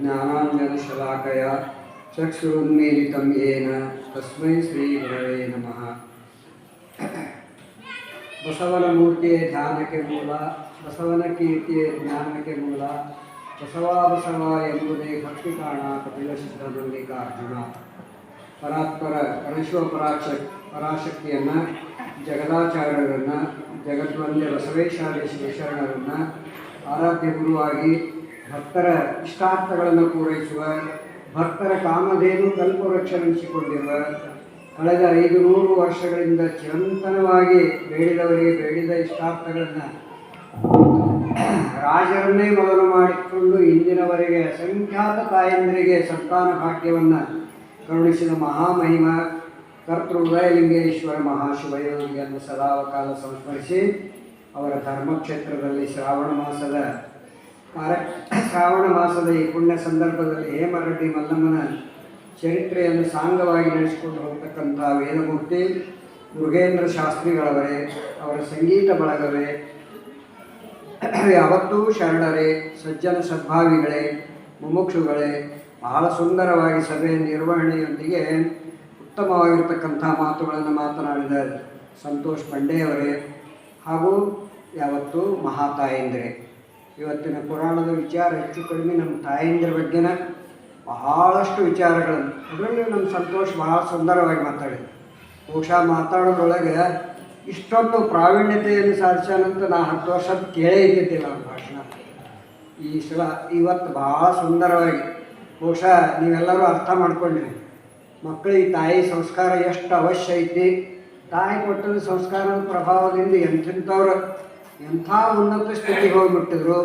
ज्ञानाञ्जनशलाकया चक्षुरुन्मीलितं येन तस्मै श्रीगुरवे नमः ಬಸವನ ಮೂರ್ತಿಯೇ ಧ್ಯಾನಕ್ಕೆ ಮೂಲ ಬಸವನ ಕೀರ್ತಿಯೇ ಜ್ಞಾನಕ್ಕೆ ಮೂಲ ಬಸವ ಬಸವ ಎಂಬುದೇ ಭಕ್ತಿ ಕಾಣ ಕಪಿಲ ಸಿದ್ಧ ಮಲ್ಲಿಕಾರ್ಜುನ ಪರಾತ್ಪರ ಪರಮೇಶ್ವರ ಪರಾಕ್ಷ ಪರಾಶಕ್ತಿಯನ್ನು ಜಗದಾಚಾರ್ಯರನ್ನು ಜಗದ್ವಂದ್ಯ ಬಸವೇಶ್ವರ ಶರಣರನ್ನು ಆರಾಧ್ಯ ಗುರುವಾಗಿ ಭಕ್ತರ ಇಷ್ಟಾರ್ಥಗಳನ್ನು ಪೂರೈಸುವ, ಭಕ್ತರ ಕಾಮಧೇನು ಕಲ್ಪವೃಕ್ಷವೆನಿಸಿಕೊಂಡಿರುವ, ಕಳೆದ ಐದು ನೂರು ವರ್ಷಗಳಿಂದ ಚಿರಂತನವಾಗಿ ಬೇಡಿದವರಿಗೆ ಬೇಡಿದ ಇಷ್ಟಾರ್ಥಗಳನ್ನು ರಾಜರನ್ನೇ ಮೊದಲು ಮಾಡಿಕೊಂಡು ಇಂದಿನವರೆಗೆ ಅಸಂಖ್ಯಾತ ತಾಯಂದರಿಗೆ ಸಂತಾನ ಭಾಗ್ಯವನ್ನು ಕರುಣಿಸಿದ ಮಹಾಮಹಿಮ ಕರ್ತೃ ಉದಯಲಿಂಗೇಶ್ವರ ಮಹಾಶಿವಯೋಗಿಯನ್ನು ಸದಾವಕಾಲ ಸಂಸ್ಮರಿಸಿ ಅವರ ಧರ್ಮಕ್ಷೇತ್ರದಲ್ಲಿ ಶ್ರಾವಣ ಮಾಸದ ಶ್ರಾವಣ ಮಾಸದ ಈ ಪುಣ್ಯ ಸಂದರ್ಭದಲ್ಲಿ ಹೇಮರೆಡ್ಡಿ ಮಲ್ಲಮ್ಮನ ಚರಿತ್ರೆಯನ್ನು ಸಾಂಗವಾಗಿ ನಡೆಸಿಕೊಂಡು ಹೋಗ್ತಕ್ಕಂಥ ವೇದಮೂರ್ತಿ ಮುರುಗೇಂದ್ರ ಶಾಸ್ತ್ರಿಗಳವರೇ, ಅವರ ಸಂಗೀತ ಬಳಗವೇ ಯಾವತ್ತೂ ಶರಣರೇ, ಸಜ್ಜನ ಸದ್ಭಾವಿಗಳೇ, ಮುಮುಕ್ಷುಗಳೇ, ಬಹಳ ಸುಂದರವಾಗಿ ಸಭೆಯ ನಿರ್ವಹಣೆಯೊಂದಿಗೆ ಉತ್ತಮವಾಗಿರ್ತಕ್ಕಂಥ ಮಾತುಗಳನ್ನು ಮಾತನಾಡಿದ ಸಂತೋಷ್ ಪಾಂಡೆಯವರೇ ಹಾಗೂ ಯಾವತ್ತೂ ಮಹಾತಾಯಂದಿರೇ. ಇವತ್ತಿನ ಪುರಾಣದ ವಿಚಾರ ಹೆಚ್ಚು ಕಡಿಮೆ, ನಮ್ಮ ತಾಯಂದಿರ ಬಗ್ಗೆನ ಬಹಳಷ್ಟು ವಿಚಾರಗಳನ್ನು. ಅದರಲ್ಲಿ ನಮ್ಮ ಸಂತೋಷ್ ಬಹಳ ಸುಂದರವಾಗಿ ಮಾತಾಡಿದ ಬಹುಶಃ ಮಾತಾಡೋದ್ರೊಳಗೆ ಇಷ್ಟೊಂದು ಪ್ರಾವೀಣ್ಯತೆಯನ್ನು ಸಾಧಿಸಾನಂತ ನಾ ಹತ್ತು ವರ್ಷದ ಕೇಳೇ ಇದ್ದಿದ್ದಿಲ್ಲ ನಮ್ಮ ಭಾಷಣ. ಈ ಸಲ ಇವತ್ತು ಭಾಳ ಸುಂದರವಾಗಿ. ಬಹುಶಃ ನೀವೆಲ್ಲರೂ ಅರ್ಥ ಮಾಡ್ಕೊಂಡ್ರಿ. ಮಕ್ಕಳಿಗೆ ತಾಯಿ ಸಂಸ್ಕಾರ ಎಷ್ಟು ಅವಶ್ಯ ಐತಿ? ತಾಯಿ ಕೊಟ್ಟದ ಸಂಸ್ಕಾರದ ಪ್ರಭಾವದಿಂದ ಎಂಥೆಂಥವ್ರು ಎಂಥ ಉನ್ನತ ಸ್ಥಿತಿಗೆ ಹೋಗಿಬಿಟ್ಟಿದ್ರು?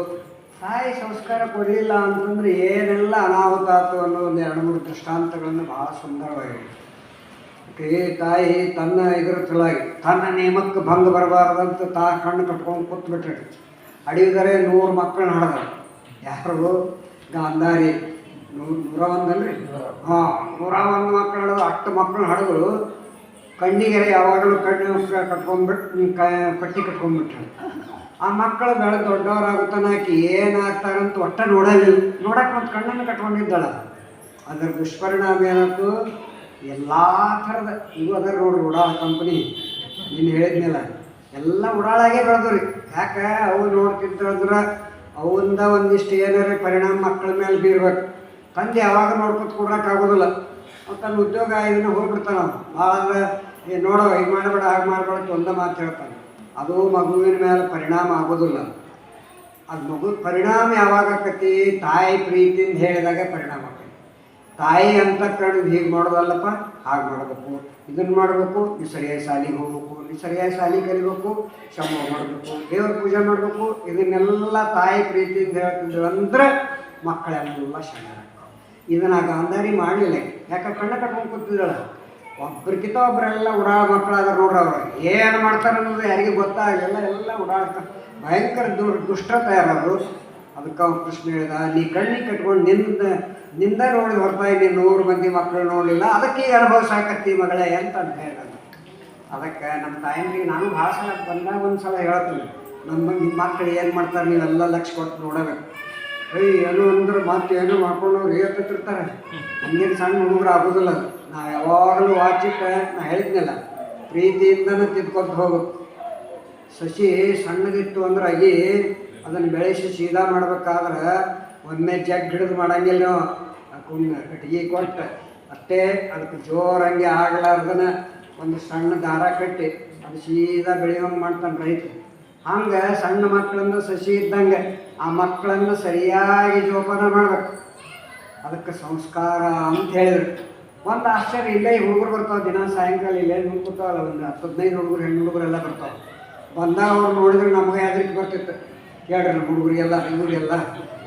ತಾಯಿ ಸಂಸ್ಕಾರ ಕೊಡಲಿಲ್ಲ ಅಂತಂದ್ರೆ ಏನೆಲ್ಲ ಅನಾಹುತ ಆಯ್ತು ಅನ್ನೋ ಒಂದು ಎರಡು ಮೂರು ದೃಷ್ಟಾಂತಗಳನ್ನು ಭಾಳ ಸುಂದರವಾಗಿ ಈ ತಾಯಿ, ತನ್ನ ಇದ್ರ ತನ್ನ ನಿಯಮಕ್ಕೆ ಭಂಗ ಬರಬಾರ್ದಂತ ತಾ ಕಣ್ಣು ಕಟ್ಕೊಂಡು ಕೂತ್ಬಿಟ್ರೆ. ಅಡಿದರೆ ನೂರು ಮಕ್ಕಳನ್ನ ಹಡ್ದ ಯಾರು? ಗಾಂಧಾರಿ. ನೂರು ನೂರ ಒಂದಲ್ರಿ ಹಾಂ ನೂರ ಒಂದು ಮಕ್ಕಳು ಹಡಿದ್ರು. ಅಷ್ಟು ಮಕ್ಕಳನ್ನ ಹಡಿದ್ರು ಕಣ್ಣಿಗೆ ಯಾವಾಗಲೂ ಕಣ್ಣು ಕಟ್ಕೊಂಡ್ಬಿಟ್ಟು ಕಟ್ಟಿ ಕಟ್ಕೊಂಡ್ಬಿಟ್ರು. ಆ ಮಕ್ಕಳು ಬೆಳೆದು ದೊಡ್ಡವರಾಗುತ್ತಾನಾಕಿ ಏನಾಗ್ತಾರಂತ ಒಟ್ಟ ನೋಡಲಿಲ್ಲ ನೋಡಕ್ಕೆ ಮತ್ತು ಕಣ್ಣನ್ನು ಕಟ್ಕೊಂಡಿದ್ದಾಳ. ಅದರ ದುಷ್ಪರಿಣಾಮ ಏನಾಯ್ತು? ಎಲ್ಲ ಥರದ ಇವು ಅದರ ನೋಡ್ರಿ ಉಡಾಳ ಕಂಪ್ನಿ ನೀನು ಹೇಳಿದ್ನಲ್ಲ, ಎಲ್ಲ ಉಡಾಳಾಗೆ ಬೆಳೆದ್ರಿ ಯಾಕೆ? ಅವು ನೋಡ್ತಿದ್ರೆ ಅವಂದ ಒಂದಿಷ್ಟು ಏನಾರ ಪರಿಣಾಮ ಮಕ್ಕಳ ಮೇಲೆ ಬೀರ್ಬೇಕು. ತಂದೆ ಯಾವಾಗ ನೋಡ್ಕೊತ ಕೊಡೋಕ್ಕಾಗೋದಿಲ್ಲ ಆಗೋದಿಲ್ಲ. ತನ್ನ ಉದ್ಯೋಗ ಇದನ್ನ ಹೋಗ್ಬಿಡ್ತಾನೆ ಭಾಳ ಏ ನೋಡೋ, ಹೀಗೆ ಮಾಡಬೇಡ, ಹಾಗೆ ಮಾಡಬೇಡ ಒಂದೇ ಮಾತು ಹೇಳ್ತಾನೆ. ಅದು ಮಗುವಿನ ಮೇಲೆ ಪರಿಣಾಮ ಆಗೋದಿಲ್ಲ. ಅದು ಮಗು ಪರಿಣಾಮ ಯಾವಾಗ ಆಕತಿ? ತಾಯಿ ಪ್ರೀತಿಯಿಂದ ಹೇಳಿದಾಗ ಪರಿಣಾಮ ಆಗ್ತೈತಿ ತಾಯಿ ಅಂತ ಕಣ್ಣು ಹೀಗೆ ಮಾಡೋದಲ್ಲಪ್ಪ, ಹಾಗೆ ಮಾಡಬೇಕು. ಇದನ್ನು ಮಾಡಬೇಕು ನೀವು ಸರಿಯಾಗಿ ಶಾಲಿಗೆ ಹೋಗ್ಬೇಕು. ನೀವು ಸರಿಯಾಗಿ ಶಾಲಿ ಕಲಿಬೇಕು ಶ್ರಮ ಮಾಡಬೇಕು. ದೇವ್ರ ಪೂಜೆ ಮಾಡಬೇಕು. ಇದನ್ನೆಲ್ಲ ತಾಯಿ ಪ್ರೀತಿಯಿಂದ ಹೇಳ್ತಿದ್ರು ಅಂದ್ರೆ ಮಕ್ಕಳೆಲ್ಲ ಶರಣರಾಗ್ತಾವೆ ಇದನ್ನು ಗಾಂಧಾರಿ ಮಾಡಲಿಲ್ಲ. ಯಾಕೆ ಕಣ್ಣ ಕಟ್ಕೊಂಡು ಕೂತಿದ್ದಾಳ? ಒಬ್ರಿಗಿಂತ ಒಬ್ಬರೆಲ್ಲ ಉಡಾಳ ಮಕ್ಕಳಾದ ನೋಡ್ರಿ ಅವರು. ಏನು ಮಾಡ್ತಾರೆ ಅನ್ನೋದು ಯಾರಿಗೆ ಗೊತ್ತಾಗಲ್ಲ ಎಲ್ಲ ಓಡಾಡ್ತಾರೆ ಭಯಂಕರ ದು ದುಷ್ಟ ತಯಾರವರು. ಅದಕ್ಕೆ ಅವ್ರು ಕೃಷ್ಣ ಹೇಳಿದ, ನೀ ಕಣ್ಣಿಗೆ ಕಟ್ಕೊಂಡು ನಿಂದ ನಿಂದ ನೋಡಿ ಹೊರತಾಗಿ ನೀನು ನೂರು ಮಂದಿ ಮಕ್ಕಳು ನೋಡಲಿಲ್ಲ. ಅದಕ್ಕೆ ಅನುಭವ ಸಾಕತ್ತಿ ಮಗಳೇ ಅಂತ ಅಂತ ಹೇಳಿದ ಅದಕ್ಕೆ ನಮ್ಮ ತಾಯಂದಿರಿಗೆ ನಾನು ಭಾಷಣ ಬಂದಾಗ ಒಂದು ಸಲ ಹೇಳ್ತೀನಿ. ನಮ್ಮ ನಿಮ್ಮ ಮಕ್ಕಳು ಏನು ಮಾಡ್ತಾರೆ? ನೀವೆಲ್ಲ ಲಕ್ಷ ಕೊಟ್ಟು ನೋಡಬೇಕು. ಏಯ್ ಏನು ಅಂದ್ರೆ ಮತ್ತೆ ಏನು ಮಾಡ್ಕೊಂಡು ಹೇಳ್ತಿರ್ತಾರೆ ಹಂಗೇನು ಸಣ್ಣ ಹುಡುಗರು ಆಗೋದಿಲ್ಲ ಅದು. ನಾವು ಯಾವಾಗಲೂ ವಾಚಿ ನಾ ಹೇಳಿದ್ನಲ್ಲ, ಪ್ರೀತಿಯಿಂದನೂ ತಿದ್ಕೊಂಡು ಹೋಗುತ್ತೆ ಸಸಿ ಸಣ್ಣದಿತ್ತು ಅಂದ್ರೆ ಅಗಿ ಅದನ್ನು ಬೆಳೆಸಿ ಸೀದಾ ಮಾಡ್ಬೇಕಾದ್ರೆ ಒಮ್ಮೆ ಜಗ್ ಹಿಡಿದು ಮಾಡಂಗಿಲ್ಲ ಅದಕ್ಕೊಂದು ಕಟ್ಟಿಗೆ ಕೊಟ್ಟು ಅಷ್ಟೇ ಅದಕ್ಕೆ ಜೋರಂಗೆ ಆಗ್ಲಾರ್ದನ ಒಂದು ಸಣ್ಣ ದಾರ ಕಟ್ಟಿ, ಅದು ಸೀದಾ ಬೆಳೆಯೋಂಗೆ ಮಾಡ್ತಾನೆ ರೈತ ಹಂಗೆ ಸಣ್ಣ ಮಕ್ಕಳನ್ನು ಸಸಿ ಇದ್ದಂಗೆ, ಆ ಮಕ್ಕಳನ್ನು ಸರಿಯಾಗಿ ಜೋಪಾನ ಮಾಡ್ಬೇಕು. ಅದಕ್ಕೆ ಸಂಸ್ಕಾರ ಅಂತ ಹೇಳಿದ್ರು. ಒಂದು ಆಶ್ಚರ್ಯ, ಇಲ್ಲೇ ಹುಡುಗರು ಬರ್ತಾವೆ ದಿನ, ಸಾಯಂಕಾಲ ಇಲ್ಲೇ ನೋಡ್ಬಿಡ್ತಾವಲ್ಲ ಒಂದು ಹತ್ತು ಹದಿನೈದು ಹುಡುಗರು, ಹೆಣ್ಣು ಹುಡುಗರೆಲ್ಲ ಬರ್ತಾವೆ. ಬಂದಾಗ ಅವ್ರು ನೋಡಿದ್ರೆ ನಮಗೆ ಹೆದರಿಕೆ ಬರ್ತಿತ್ತು. ಕೇಳ್ರಿ ಹುಡುಗರಿಗೆಲ್ಲ ಹುಡುಗರಿಗೆಲ್ಲ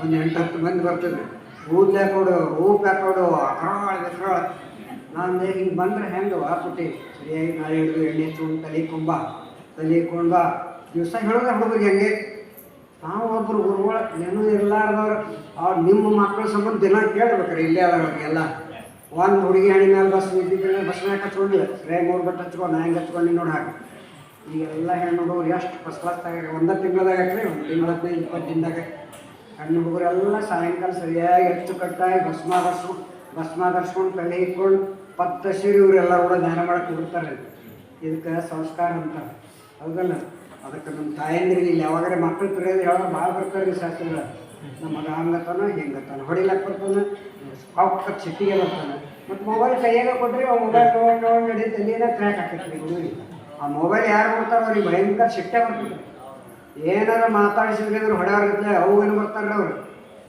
ಒಂದು ಎಂಟು ಹತ್ತು ಮಂದಿ ಬರ್ತಿದ್ರು. ಊದ್ಲೆ ಕೊಡು ಹೂ ಹಾಕೊಡು ಅಕ್ರಾಳ ಬಿಕ್ರಾಳ ನಾನು ಹಿಂಗೆ ಬಂದ್ರೆ ಹೆಂಗೆ ಪುಟ್ಟಿ? ಸರಿಯಾಗಿ ನಾಳೆ ಹಿಡಿದು ಎಣ್ಣೆ ಹಚ್ಕೊಂಡು ತಲೆ ಕೊಂಬ. ತಲೆ ಕೊಂಬ. ದಿವಸ ಹೇಳಿದ್ರೆ ಹುಡುಗರಿಗೆ ಹೆಂಗೆ? ನಾವು ಒಬ್ಬರು ಗುರುಗಳು, ಏನೂ ಇರಲಾರ್ದವ್ರು. ಅವ್ರು ನಿಮ್ಮ ಮಕ್ಕಳ ಸಂಬಂಧ ದಿನ ಕೇಳ್ಬೇಕ್ರಿ, ಇಲ್ಲೇ ಅದಾರವ್ರಿಗೆಲ್ಲ ಒಂದು ಹುಡುಗಿ ಹಣ್ಣಿನ ಮೇಲೆ ಬಸ್ ನಿಂತಿದ್ರೆ ಬಸ್ನಾಗ ಹಚ್ಕೊಂಡಿಲ್ಲ ರೇ ಮೂರು ಬಟ್ಟೆ ಹಚ್ಕೊಂಡು ನಾ ಹೆಂಗೆ ಹಚ್ಕೊಂಡು ನೋಡಿ ಹಾಕಿ ಈಗೆಲ್ಲ ಹೆಣ್ಣು ಹುಡುಗರು ಎಷ್ಟು ಫಸ್ಟ್ ಕ್ಲಾಸ್ ತಗ ಒಂದೇ ತಿಂಗಳದಾಗ ಹಾಕ್ರಿ ಒಂದು ತಿಂಗಳ ಹದಿನೈದು ಇಪ್ಪತ್ತು ದಿನದಾಗ ಹೆಣ್ಣು ಹುಡುಗರೆಲ್ಲ ಸಾಯಂಕಾಲ ಸರಿಯಾಗಿ ಹೆಚ್ಚು ಕಟ್ಟಾಗಿ ಬಸ್ ಧರ್ಸ್ಕೊಂಡು ಭಸ್ಮ ಧರ್ಸ್ಕೊಂಡು ತಲೆ ಇಟ್ಕೊಂಡು ಪತ್ತಶಿರಿ ಇವರೆಲ್ಲ ಕೂಡ ಧ್ಯಾನ ಮಾಡಕ್ಕೆ ಬಿಡ್ತಾರೆ ಇದಕ್ಕೆ ಸಂಸ್ಕಾರ ಅಂತ. ಹೌದಲ್ಲ? ಅದಕ್ಕೆ ನಮ್ಮ ತಾಯಂದ್ರಿಗೆ ಇಲ್ಲಿ ಯಾವಾಗಾರ ಮಕ್ಕಳು ಕರೆಯೋದು ಯಾವಾಗ ಭಾಳ ಬರ್ತಾರೆ ಸಾಕಿಲ್ಲ ನಮ್ಮ ಮಗ ಹಂಗತ್ತಾನ ಹಿಂಗತ್ತಾನ ಹೊಡಿಲಕ್ಕೆ ಬರ್ತಾನೆ. ಪಾಪ ಸಿಟ್ಟಿಗೆ ಬರ್ತಾನೆ ಮತ್ತು ಮೊಬೈಲ್ ಕೈಯಾಗ ಕೊಟ್ಟರೆ ಆ ಮೊಬೈಲ್ ತೊಗೊಂಡು ತೊಗೊಂಡು ನಡೀತಲ್ಲಿ ಏನೋ ಕ್ರ್ಯಾಕ್ ಆಗ್ತೈತೆ ಆ ಮೊಬೈಲ್ ಯಾರು ಕೊಡ್ತಾರೋ ಅವ್ರಿಗೆ ಭಯಂಕರ ಸಿಟ್ಟೆ ಬರ್ತದೆ ಏನಾರ ಮಾತಾಡಿಸಿದ್ರೆ ಅಂದ್ರೆ ಹೊಡೆಯವ್ರಿಗತ್ಲೆ ಅವು ಏನು ಬರ್ತಾರೆ ಅವ್ರು?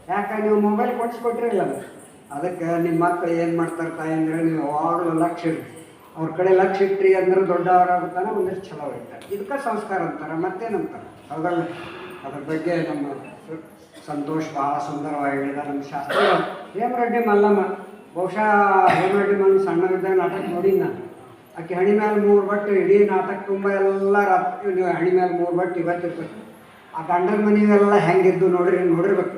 ಯಾಕೆ ನೀವು ಮೊಬೈಲ್ ಕೊಡಿಸ್ಕೊಟ್ರಿಲ್ಲ ಅದಕ್ಕೆ ನಿಮ್ಮ ಮಕ್ಕಳು ಏನು ಮಾಡ್ತಾರೆ ತಾಯಿ ಅಂದರೆ ನೀವು ಯಾವಾಗಲೂ ಲಕ್ಷ ಇರಿ. ಅವ್ರ ಕಡೆ ಲಕ್ಷ ಇಟ್ರಿ ಅಂದ್ರೆ ದೊಡ್ಡವರಾಗುತ್ತಾನೆ ಒಂದಷ್ಟು ಚಲೋ ಇರ್ತಾರೆ. ಇದಕ್ಕೆ ಸಂಸ್ಕಾರ ಅಂತಾರೆ, ಮತ್ತೇನಂತಾರೆ? ಹೌದಲ್ಲ ಅದ್ರ ಬಗ್ಗೆ ನಮ್ಮ ಸಂತೋಷ್ ಭಾಳ ಸುಂದರವಾಗಿ ಹೇಳಿದ ನಮ್ಮ ಶಾಸ್ತ್ರ. ಹೇಮರೆಡ್ಡಿ ಮಲ್ಲಮ್ಮ, ಬಹುಶಃ ಹೇಮರೆಡ್ಡಿ ಮಲ್ಲ ಸಣ್ಣವಿದ್ದಾಗ ನಾಟಕ ನೋಡಿ ನಾನು. ಆಕೆ ಹಣಿ ಮೇಲೆ ಮೂರು ಬಟ್ಟು, ಇಡೀ ನಾಟಕ ತುಂಬ ಎಲ್ಲ ರಾತ್ರಿ ಹಣಿ ಮೇಲೆ ಮೂರು ಬಟ್ಟು ಇವತ್ತಿರ್ತದೆ ಆ ಗಂಡನ ಮನೆಯೆಲ್ಲ ಹೆಂಗಿದ್ದು ನೋಡ್ರಿ, ನೋಡಿರ್ಬೇಕು.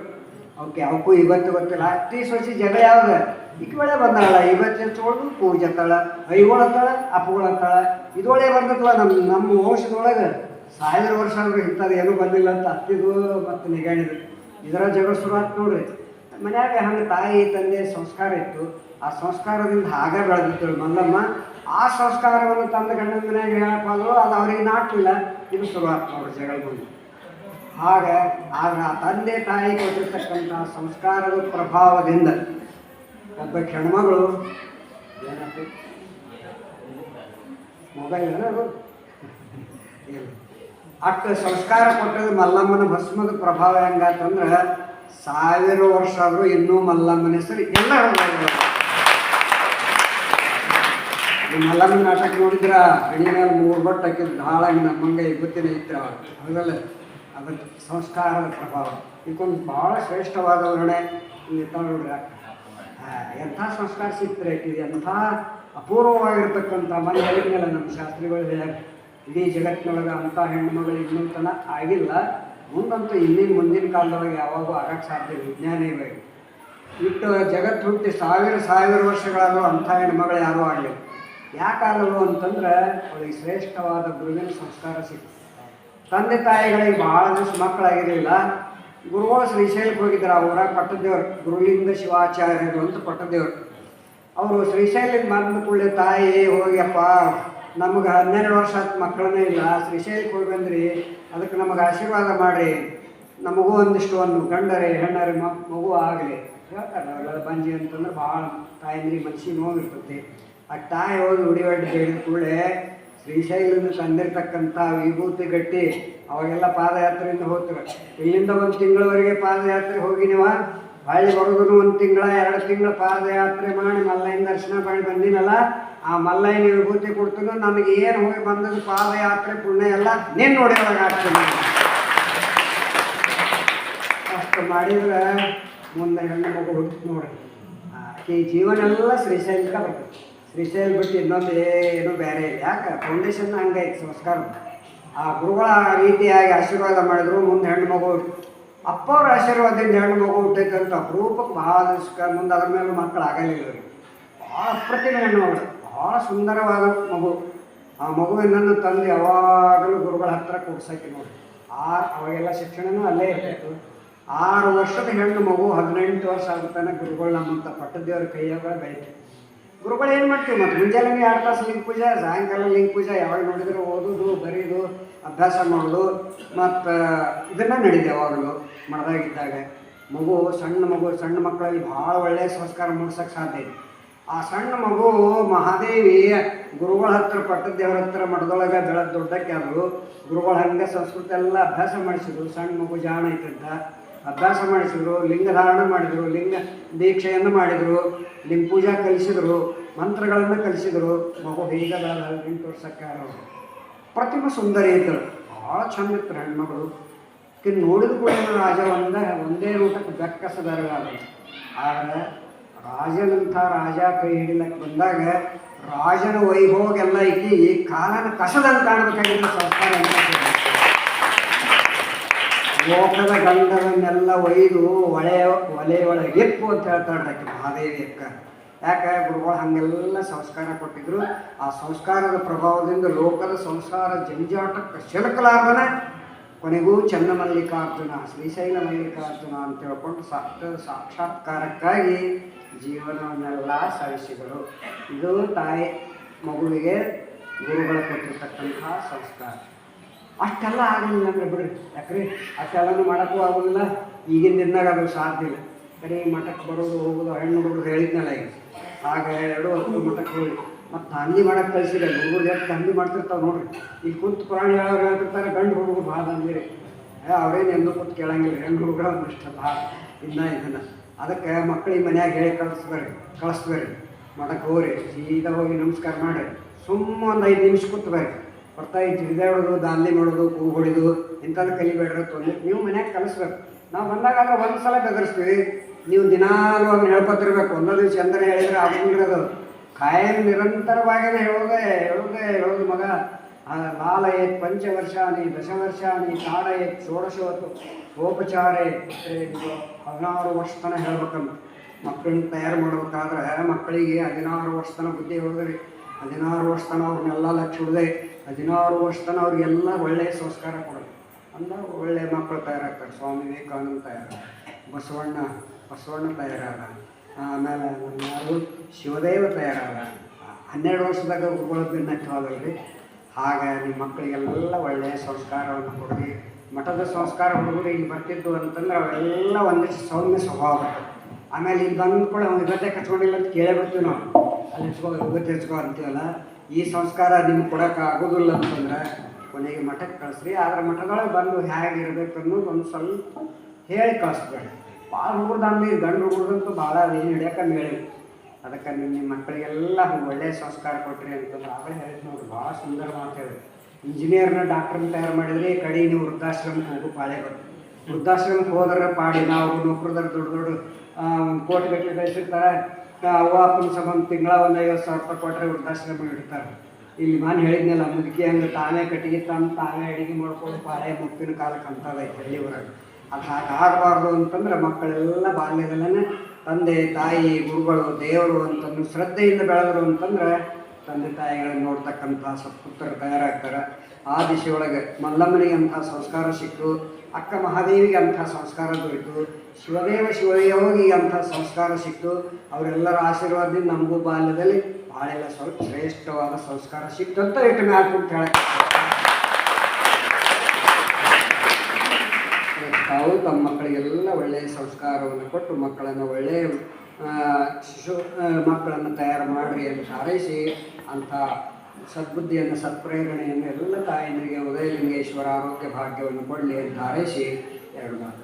ಅವಕ್ಕೆ ಅವಕ್ಕೂ ಇವತ್ತು ಗೊತ್ತಿಲ್ಲ. ಅತಿ ಸೊಸಿ ಜಗ ಯಾವ್ದು? ಬೆಳೆ ಬಂದಾಳ. ಇವತ್ತು ಚೋಳು ಪೂಜೆ ಅತ್ತಾಳ ಐಗೋಳ ಅಂತಾಳ ಇದೊಳೆ ಬಂದತ್ತಲ್ಲ ನಮ್ಮ ನಮ್ಮ ವಂಶದೊಳಗೆ? ಸಾವಿರ ವರ್ಷ ಅಂದ್ರೆ ಇಂಥದ್ದು ಏನೂ ಬಂದಿಲ್ಲ ಅಂತ ಅತ್ತಿದು ಮತ್ತು ನಿಗಾಡಿದ್ರು ಇದರ ಜಗಳ ಶುರುವಾತ್ ನೋಡ್ರಿ ಮನ್ಯಾಗ ಹಂಗೆ ತಾಯಿ, ತಂದೆ ಸಂಸ್ಕಾರ ಇತ್ತು. ಆ ಸಂಸ್ಕಾರದಿಂದ ಹಾಗೆ ಬೆಳೆದಿದ್ದಳು ಮಲ್ಲಮ್ಮ. ಆ ಸಂಸ್ಕಾರವನ್ನು ತಂದ ಗಂಡನ ಮನ್ಯಾಗ ಹೇಳಪ್ಪಾದ್ರು ಅದು ಅವ್ರಿಗೆ ನಾಟಲಿಲ್ಲ ಇದು ಶುರುವಾತ್ ನೋಡ್ರಿ ಜಗಳ ಬಂದು ಆಗ ಆದ್ರೆ ಆ ತಂದೆ, ತಾಯಿ ಕೊಟ್ಟಿರ್ತಕ್ಕಂಥ ಸಂಸ್ಕಾರದ ಪ್ರಭಾವದಿಂದ ಒಬ್ಬ ಹೆಣ್ಮಗಳು ಏನಾಗ್ತದೆ ಮೊಬೈಲ್ ಅದು? ಇಲ್ಲ. ಅಷ್ಟು ಸಂಸ್ಕಾರ ಕೊಟ್ಟದ್ದು ಮಲ್ಲಮ್ಮನ ಭಸ್ಮದ ಪ್ರಭಾವ ಹೆಂಗಾತಂದ್ರೆ ಸಾವಿರ ವರ್ಷ ಆದರೂ ಇನ್ನೂ ಮಲ್ಲಮ್ಮನ ಹೆಸರು ಎಲ್ಲ ಮಲ್ಲಮ್ಮನ ನಾಟಕ ನೋಡಿದ್ರ ಹಣಿ ಮೇಲೆ ಮೂರು ಬಟ್ಟು ಹಾಕಿದ್ರು ಧಾಳಾಗಿ ನಮ್ಮಂಗ ಗೊತ್ತಿನ ಇತ್ತು ಹೌದಲ್ಲ ಅದಕ್ಕೆ ಸಂಸ್ಕಾರದ ಪ್ರಭಾವ. ಇದಕ್ಕೊಂದು ಭಾಳ ಶ್ರೇಷ್ಠವಾದ ವರ್ಣೆ ನೋಡ್ರ ಎಂಥ ಸಂಸ್ಕಾರ ಸಿಕ್ತರೆ ಎಂಥ ಅಪೂರ್ವವಾಗಿರ್ತಕ್ಕಂಥ ಮನೆ ಹೇಳಿದ್ಮೇಲೆ ನಮ್ಮ ಶಾಸ್ತ್ರಿಗಳು ಹೇಳ್ಯಾರ ಇಡೀ ಜಗತ್ತಿನೊಳಗೆ ಅಂಥ ಹೆಣ್ಣು ಮಗಳು ಇನ್ನೂ ತನ ಆಗಿಲ್ಲ. ಮುಂದಂತೂ ಇಲ್ಲಿ ಮುಂದಿನ ಕಾಲದೊಳಗೆ ಯಾವಾಗೂ ಆಗಕ್ಕೆ ಸಾಧ್ಯ ವಿಜ್ಞಾನ ಇವಾಗ ಇಟ್ಟು ಜಗತ್ತು ಹುಟ್ಟಿ ಸಾವಿರ ಸಾವಿರ ವರ್ಷಗಳಾದರೂ ಅಂಥ ಹೆಣ್ಮಗಳು ಯಾರೂ ಆಗಲಿಲ್ಲ. ಯಾಕಾಗಲು ಅಂತಂದ್ರೆ ಅವಳಿಗೆ ಶ್ರೇಷ್ಠವಾದ ಗುರುವಿನ ಸಂಸ್ಕಾರ ಸಿಕ್ತು. ತಂದೆ ತಾಯಿಗಳಿಗೆ ಭಾಳ ದಿವಸ ಮಕ್ಕಳಾಗಿರಲಿಲ್ಲ. ಗುರುಗಳು ಶ್ರೀಶೈಲಕ್ಕೆ ಹೋಗಿದ್ರು ಅವರ ಪಟ್ಟದೇವರು ಪಟ್ಟದೇವ್ರು ಗುರುಲಿಂಗ ಶಿವಾಚಾರ್ಯರು ಅಂತ ಪಟ್ಟದೇವರು. ಅವರು ಶ್ರೀಶೈಲಿಗೆ ಬಂದ ಕೂಡಲೇ ತಾಯಿ ಹೋಗ್ಯಪ್ಪ ನಮಗೆ ಹನ್ನೆರಡು ವರ್ಷ ಆಯ್ತು ಮಕ್ಕಳನ್ನೇ ಇಲ್ಲ. ಶ್ರೀಶೈಲಕ್ಕೆ ಹೋಗಿ ಬಂದ್ರಿ. ಅದಕ್ಕೆ ನಮಗೆ ಆಶೀರ್ವಾದ ಮಾಡಿ ನಮಗೂ ಒಂದಿಷ್ಟು ಒಂದು ಗಂಡರೆ, ಹೆಣ್ಣರಿ ಮಗು ಆಗಲಿ. ಹೇಳ್ತಾರೆ ಬಂಜಿ ಅಂತಂದ್ರೆ ಭಾಳ ತಾಯಂದ್ರಿಗೆ ಮನ್ಸಿಗೆ ನೋವಿರ್ತೈತಿ ಆ ತಾಯಿ ಹೋಗಿ ಉಡಿವಡ್ಡಿ ಹೇಳಿದ ಕೂಡಲೇ ಶ್ರೀಶೈಲದಿಂದ ತಂದಿರ್ತಕ್ಕಂಥ ವಿಭೂತಿ ಗಟ್ಟಿ, ಅವಾಗೆಲ್ಲ ಪಾದಯಾತ್ರೆಯಿಂದ ಹೋಗ್ತಾರೆ ಇಲ್ಲಿಂದ ಒಂದು ತಿಂಗಳವರೆಗೆ ಪಾದಯಾತ್ರೆ ಹೋಗಿ ನೀವು. ಹೊಳ್ಳಿ ಬರೋದನ್ನು ಒಂದು ತಿಂಗಳ, ಎರಡು ತಿಂಗಳ ಪಾದಯಾತ್ರೆ ಮಾಡಿ ಮಲ್ಲಯ್ಯನ ದರ್ಶನ ಮಾಡಿ ಬಂದಿನಲ್ಲ, ಆ ಮಲ್ಲಯ್ಯನ ವಿಭೂತಿ ಕೊಡ್ತೀನೋ. ನನಗೆ ಏನು ಹೋಗಿ ಬಂದದ್ದು ಪಾದಯಾತ್ರೆ ಪುಣ್ಯ ಎಲ್ಲ ನೀನು ನೋಡಿ ಒಳಗೆ ಆಗ್ತದೆ ಅಷ್ಟು ಮಾಡಿದ್ರೆ ಮುಂದೆ ಹೆಣ್ಣು ಮಗು ಹುಟ್ಟು ನೋಡಿ. ಆಕೆ ಜೀವನ ಎಲ್ಲ ಶ್ರೀಶೈಲಕ್ಕೆ ಬರ್ತದೆ ಶ್ರೀಶೈಲ ಬಿಟ್ಟು ಇನ್ನೊಂದು ಏನು ಬೇರೆ ಇಲ್ಲ. ಯಾಕೆ? ಫೌಂಡೇಶನ್ ಹಂಗೈತೆ ಸಂಸ್ಕಾರ. ಆ ಗುರುಗಳ ರೀತಿಯಾಗಿ ಆಶೀರ್ವಾದ ಮಾಡಿದ್ರು, ಮುಂದೆ ಹೆಣ್ಣು ಮಗು ಅಪ್ಪ ಅವ್ರ ಆಶೀರ್ವಾದದಿಂದ ಹೆಣ್ಣು ಮಗು ಹುಟ್ಟೈತೆ ಅಂತ ಅಪರೂಪಕ್ಕೆ ಭಾಳ ದಿವ್ಸಕ್ಕೆ ಮುಂದೆ ಅದ್ರ ಮೇಲೆ ಮಕ್ಕಳು ಆಗಲಿಲ್ಲ ಅವ್ರಿಗೆ ಭಾಳ ಅಪ್ರತಿಮ ಹೆಣ್ಣು ಮಗಳು. ಭಾಳ ಸುಂದರವಾದ ಮಗು. ಆ ಮಗುವಿನನ್ನು ತಂದು ಯಾವಾಗಲೂ ಗುರುಗಳ ಹತ್ತಿರ ಕೂಡ್ಸಕ್ಕೆ ನೋಡಿ ಆ ಅವಾಗೆಲ್ಲ ಶಿಕ್ಷಣನೂ ಅಲ್ಲೇ ಇರ್ತಿತ್ತು. ಆರು ವರ್ಷದ ಹೆಣ್ಣು ಮಗು ಹದಿನೆಂಟು ವರ್ಷ ಆಗುತ್ತಾನೆ ಗುರುಗಳು ನಮ್ಮಂಥ ಪಟ್ಟದೇವ್ರ ಕೈಯಾಗ ಬೆಳಿತು ಗುರುಗಳು ಏನು ಮಾಡ್ತೀವಿ ಮತ್ತು? ಮುಂಜಾನೆ ಎರಡು ತಾಸು ಲಿಂಗ ಪೂಜೆ, ಸಾಯಂಕಾಲ ಲಿಂಗ ಪೂಜೆ, ಯಾವಾಗ ನೋಡಿದ್ರೆ ಓದೋದು ಬರೆಯೋದು ಅಭ್ಯಾಸ ಮಾಡೋದು ಮತ್ತು ಇದನ್ನ ನಡೀತೇವೆ ಯಾವಾಗಲೂ ಮಡದಾಗಿದ್ದಾಗ ಮಗು ಸಣ್ಣ ಮಗು, ಸಣ್ಣ ಮಕ್ಕಳಲ್ಲಿ ಭಾಳ ಒಳ್ಳೆಯ ಸಂಸ್ಕಾರ ಮೂಡ್ಸೋಕ್ಕೆ ಸಾಧ್ಯ ಇದೆ. ಆ ಸಣ್ಣ ಮಗು ಮಹಾದೇವಿ ಗುರುಗಳ ಹತ್ರ ಪಟ್ಟದೇವ್ರ ಹತ್ರ ಮಠದೊಳಗೆ ಬೆಳೆದ ದೊಡ್ಡಕ್ಕೆ ಆದರು ಗುರುಗಳ ಹಂಗೆ ಸಂಸ್ಕೃತಿ ಎಲ್ಲ ಅಭ್ಯಾಸ ಮಾಡಿಸಿದ್ರು. ಸಣ್ಣ ಮಗು ಜಾಣ ಐತಿದ್ದ ಅಭ್ಯಾಸ ಮಾಡಿಸಿದ್ರು, ಲಿಂಗ ಧಾರಣ ಮಾಡಿದರು, ಲಿಂಗ ದೀಕ್ಷೆಯನ್ನು ಮಾಡಿದರು, ಲಿಂಗ ಪೂಜಾ ಕಲಿಸಿದರು, ಮಂತ್ರಗಳನ್ನು ಕಲಿಸಿದರು. ಮಗು ಹೀಗೆ ಬೆಳೆದ ಎಂಟು ವರ್ಷಕ್ಕೆ ಆದವರು ಪ್ರತಿಮಾ ಸುಂದರಿ ಇದ್ದಳು ಭಾಳ ಚಂದ ಇತ್ತು ಹೆಣ್ಮಗಳು. ನೋಡಿದ ಕೂಡ ರಾಜ ಒಂದೇ ಒಂದೇ ಊಟಕ್ಕೆ ಬೆಕ್ಕಸದರಗಾದ ಆದರೆ ರಾಜನಂಥ ರಾಜ ಕೈ ಹಿಡಿಲಕ್ಕೆ ಬಂದಾಗ ರಾಜನ ವೈಭೋಗೆಲ್ಲ ಈ ಕಾಲನ ಕಸದಂತ ಕಾಣಬೇಕಾಗಿದ್ದ ಸಂಸ್ಕಾರ. ಲೋಕದ ಗಂಧವನ್ನೆಲ್ಲ ಒಯ್ದು ಒಳೆ ಒಲೆ ಒಳಗೆ ಅಂತ ಹೇಳ್ತಾಳೆ ಮಹಾದೇವಿ ಅಕ್ಕ ಯಾಕೆ ಗುರುಗಳು ಹಾಗೆಲ್ಲ ಸಂಸ್ಕಾರ ಕೊಟ್ಟಿದ್ರು? ಆ ಸಂಸ್ಕಾರದ ಪ್ರಭಾವದಿಂದ ಲೋಕದ ಸಂಸಾರ ಜಂಜಾಟಕ್ಕೆ ಸಿಲುಕಲಾರ್ದನೆ ಕೊನೆಗೂ ಚನ್ನಮಲ್ಲಿಕಾರ್ಜುನ, ಶ್ರೀಶೈಲ ಮಲ್ಲಿಕಾರ್ಜುನ ಅಂತ ಹೇಳ್ಕೊಂಡು ಸಾಕ್ಷ ಸಾಕ್ಷಾತ್ಕಾರಕ್ಕಾಗಿ ಜೀವನವನ್ನೆಲ್ಲ ಸವಿಸಿದರು. ಇದು ತಾಯಿ ಮಗುವಿಗೆ ಗುರುಗಳು ಕೊಟ್ಟಿರ್ತಕ್ಕಂತಹ ಸಂಸ್ಕಾರ. ಅಷ್ಟೆಲ್ಲ ಆಗಲಿಲ್ಲ ಅಂದರೆ ಬಿಡ್ರಿ. ಯಾಕ್ರಿ? ಅಷ್ಟೆಲ್ಲನೂ ಮಾಡೋಕ್ಕೂ ಆಗೋದಿಲ್ಲ. ಈಗಿನ ದಿನದಾಗ ಅದು ಸಾಧ್ಯ ಇಲ್ಲ. ಬರೀ ಮಠಕ್ಕೆ ಬರೋದು ಹೋಗೋದು ಹೆಣ್ಣು ಹುಡುಗರು ಹೇಳಿದ್ನಲ್ಲ ಈಗ. ಆಗ ಎರಡು ಹತ್ತು ಮಠಕ್ಕೆ ಹೋಗಿ. ಮತ್ತು ದಂಧಿ ಮಾಡಕ್ಕೆ ಕಳಿಸಿದೆ ಹುಡುಗರು ಎಷ್ಟು ತಂದಿ ಮಾಡ್ತಿರ್ತಾವೆ ನೋಡ್ರಿ. ಇಲ್ಲಿ ಕುಂತು ಪ್ರಾಣಿ ಹೇಳೋರು ಹೇಳ್ತಿರ್ತಾರೆ, ಗಂಡು ಹುಡುಗರು ಭಾಳ ದಂಧಿರಿ. ಅವ್ರೇನು ಎಲ್ಲೂ ಕೂತು ಕೇಳಂಗಿಲ್ಲ, ಹೆಣ್ಣು ಹುಡುಗರು ಇಷ್ಟ ಭಾಳ ಇನ್ನ ಇದನ್ನ ಅದಕ್ಕೆ ಮಕ್ಕಳಿಗೆ ಮನ್ಯಾಗ ಹೇಳಿ ಕಳಿಸ್ಬೇರಿ ಕಳಿಸ್ಬೇರಿ ಮಠಕ್ಕೆ ಹೋಗ್ರಿ, ಸೀದಾ ಹೋಗಿ ನಮಸ್ಕಾರ ಮಾಡಿ ಸುಮ್ಮ ಒಂದು ಐದು ನಿಮಿಷ ಕೂತ್ಬೇರಿ ಬರ್ತಾ ಈ ತಿರುಗಾಡೋದು ದಾಂಧಿ ಮಾಡೋದು ಕೂ ಹೊಡಿದು ಇಂಥದ್ದು ಕಲಿಬೇಡ್ರಿ ತೊಂದರೆ ನೀವು ಮನ್ಯಾಗ ಕಲಿಸ್ಬೇಕು. ನಾವು ಬಂದಾಗ ಒಂದು ಸಲ ಬೆದರಿಸ್ತೀವಿ. ನೀವು ದಿನಾಲು ಅದನ್ನ ಹೇಳ್ಕೊತಿರ್ಬೇಕು. ಒಂದೊಂದು ದಿವಸ ಎಂದನೇ ಹೇಳಿದ್ರೆ ಅದು ಕಾಯಂ ನಿರಂತರವಾಗಿನ ಹೇಳೋದೇ ಹೇಳೋದೇ ಹೇಳೋದು ಮಗ. ಆ ಲಾಲ ಏತ್ ಪಂಚವರ್ಷಾನಿ ದಶವರ್ಷಾನಿ ತಾಡ ಏತ್ ಷೋಡಶವತ್ತು ಸೋಪಚಾರೇ ಹದಿನಾರು ವರ್ಷ ತನಕ ಹೇಳ್ಬೇಕಂತ. ಮಕ್ಕಳನ್ನ ತಯಾರು ಮಾಡ್ಬೇಕಾದ್ರೆ ಮಕ್ಕಳಿಗೆ ಹದಿನಾರು ವರ್ಷ ತನಕ ಬುದ್ಧಿ ಹೇಳಿದ್ರಿ ಹದಿನಾರು ವರ್ಷ ತನಕ ಅವ್ರನ್ನೆಲ್ಲ ಲಕ್ಷ ಹಿಡ್ದೆ ಹದಿನಾರು ವರ್ಷ ತನಕ ಅವ್ರಿಗೆಲ್ಲ ಒಳ್ಳೆಯ ಸಂಸ್ಕಾರ ಕೊಡೋದು ಅಂದ್ರೆ ಒಳ್ಳೆಯ ಮಕ್ಕಳು ತಯಾರಾಗ್ತಾರೆ. ಸ್ವಾಮಿ ವಿವೇಕಾನಂದ ತಯಾರ ಬಸವಣ್ಣ ಬಸವಣ್ಣ ತಯಾರಾದ ಆಮೇಲೆ ನಮ್ಮ ಯಾರು ಶಿವದೇವ ತಯಾರಾದ ಹನ್ನೆರಡು ವರ್ಷದಾಗ ಗುರುಗಳು ಕಾಲದಲ್ಲಿ ಹಾಗೆ ನಿಮ್ಮ ಮಕ್ಕಳಿಗೆಲ್ಲ ಒಳ್ಳೆಯ ಸಂಸ್ಕಾರವನ್ನು ಕೊಡಿ ಮಠದ ಸಂಸ್ಕಾರ ಹುಡುಗರು ಇಲ್ಲಿ ಬರ್ತಿದ್ದು ಅಂತಂದ್ರೆ ಅವೆಲ್ಲ ಒಂದಿಷ್ಟು ಸೌಮ್ಯ ಸ್ವಭಾವ ಆಮೇಲೆ ಇಲ್ಲಿ ಬಂದ ಕೂಡ ಅವ್ನು ಇವತ್ತೇ ಕಚ್ಕೊಂಡಿಲ್ಲ ಅಂತ ಕೇಳೇ ಬರ್ತೀವಿ ನಾವು. ಅಲ್ಲಿ ಹೆಚ್ಕೋ ಇವತ್ತು ಹೆಚ್ಕೋ ಅಂತೀವಲ್ಲ. ಈ ಸಂಸ್ಕಾರ ನಿಮ್ಗೆ ಕೊಡೋಕೆ ಆಗೋದಿಲ್ಲ ಅಂತಂದ್ರೆ ಕೊನೆಗೆ ಮಠಕ್ಕೆ ಕಳಿಸ್ರಿ. ಆದ್ರೆ ಮಠದೊಳಗೆ ಬಂದು ಹೇಗಿರ್ಬೇಕು ಅನ್ನೋದು ಒಂದು ಸ್ವಲ್ಪ ಹೇಳಿ ಕಳಿಸ್ಬೇಡಿ. ಭಾಳ ಹುಡುಗರ್ದಂದು ಗಂಡು ಹುಡುಗರಂತೂ ಭಾಳ ಏನು ಹಿಡಿಯೋಕೆ ಹೇಳಿ. ಅದಕ್ಕೆ ನಿಮ್ಮ ಮಕ್ಕಳಿಗೆಲ್ಲ ಒಳ್ಳೆಯ ಸಂಸ್ಕಾರ ಕೊಟ್ರಿ ಅಂತಂದ್ರೆ ಅವೇ ಹೇಳಿದ್ ನೋಡ್ರಿ ಭಾಳ ಸುಂದರ ಮಾತು ಹೇಳಿ. ಇಂಜಿನಿಯರ್ನ ಡಾಕ್ಟರ್ನ ತಯಾರು ಮಾಡಿದ್ರೆ ಕಡಿ ನೀವು ವೃದ್ಧಾಶ್ರಮಕ್ಕೆ ಹೋಗು ಪಾಳೆ ಬರ್ತದೆ ವೃದ್ಧಾಶ್ರಮಕ್ಕೆ ಹೋದ್ರೆ ಪಾಡಿ ನಾವು ನೌಕರದಾರ ದೊಡ್ಡ ದೊಡ್ಡ ಕೋಟಿ ಗಟ್ಟಲೆ ಕಳಿಸಿರ್ತಾರೆ. ಅವ್ವ ಅಪ್ಪನ ಸಂಬಂಧ ತಿಂಗಳ ಒಂದು ಐವತ್ತು ಸಾವಿರ ರೂಪಾಯಿ ಕೊಟ್ಟರೆ ವೃದ್ಧಾಶ್ರಮ ಇಡ್ತಾರೆ. ಇಲ್ಲಿ ನಾನು ಹೇಳಿದ್ನಲ್ಲ, ಮುದುಕಿ ಹಂಗೆ ತಾನೇ ಕಟ್ಟಿಗೆ ತಂದು ತಾನೇ ಅಡುಗೆ ಮಾಡ್ಕೊಂಡು ಪಾಳೆ ಮುಪ್ಪಿನ ಕಾಲಕ್ಕೆ ಅಂತದೈತೆ ಹಳ್ಳಿ ಊರಾಗ. ಅದು ಹಾಗೆ ಆಗಬಾರ್ದು ಅಂತಂದ್ರೆ ಮಕ್ಕಳೆಲ್ಲ ಬಾಲ್ಯದಲ್ಲೇ ತಂದೆ, ತಾಯಿ, ಗುರುಗಳು, ದೇವರು ಅಂತಂದು ಶ್ರದ್ಧೆಯಿಂದ ಬೆಳೆದರು ಅಂತಂದ್ರೆ ತಂದೆ, ತಾಯಿಗಳನ್ನು ನೋಡ್ತಕ್ಕಂಥ ಸತ್ಪುತ್ರರು ತಯಾರಾಗ್ತಾರೆ. ಆ ದಿಶೆಯೊಳಗೆ ಮಲ್ಲಮ್ಮನಿಗೆ ಅಂಥ ಸಂಸ್ಕಾರ ಸಿಕ್ಕು, ಅಕ್ಕ ಮಹಾದೇವಿಗೆ ಅಂಥ ಸಂಸ್ಕಾರ ದೊರೆತು, ಶಿವದೇವ ಶಿವಯೋಗಿಗೆ ಅಂಥ ಸಂಸ್ಕಾರ ಸಿಕ್ತು ಅವರೆಲ್ಲರ ಆಶೀರ್ವಾದದಿಂದ ನಮಗೂ ಬಾಲ್ಯದಲ್ಲಿ ಭಾಳೆಲ್ಲ ಸ್ವಲ್ಪ ಶ್ರೇಷ್ಠವಾದ ಸಂಸ್ಕಾರ ಸಿಕ್ತು ಅಂತ ಇಟ್ಟು ಮ್ಯಾಲೆ ತಾವು ತಮ್ಮ ಮಕ್ಕಳಿಗೆಲ್ಲ ಒಳ್ಳೆಯ ಸಂಸ್ಕಾರವನ್ನು ಕೊಟ್ಟು ಮಕ್ಕಳನ್ನು ಒಳ್ಳೆಯ ಶಿಶು ಮಕ್ಕಳನ್ನು ತಯಾರು ಮಾಡಿರಿ ಎಂದು ಹಾರೈಸಿ ಅಂಥ ಸದ್ಬುದ್ಧಿಯನ್ನು, ಸತ್ಪ್ರೇರಣೆಯನ್ನು ಎಲ್ಲ ತಾಯಂದಿರಿಗೆ, ಉದಯಲಿಂಗೇಶ್ವರ ಆರೋಗ್ಯ ಭಾಗ್ಯವನ್ನು ಕೊಡಲಿ ಅಂತ ಹಾರೈಸಿ ಎರಡು ಮಾತು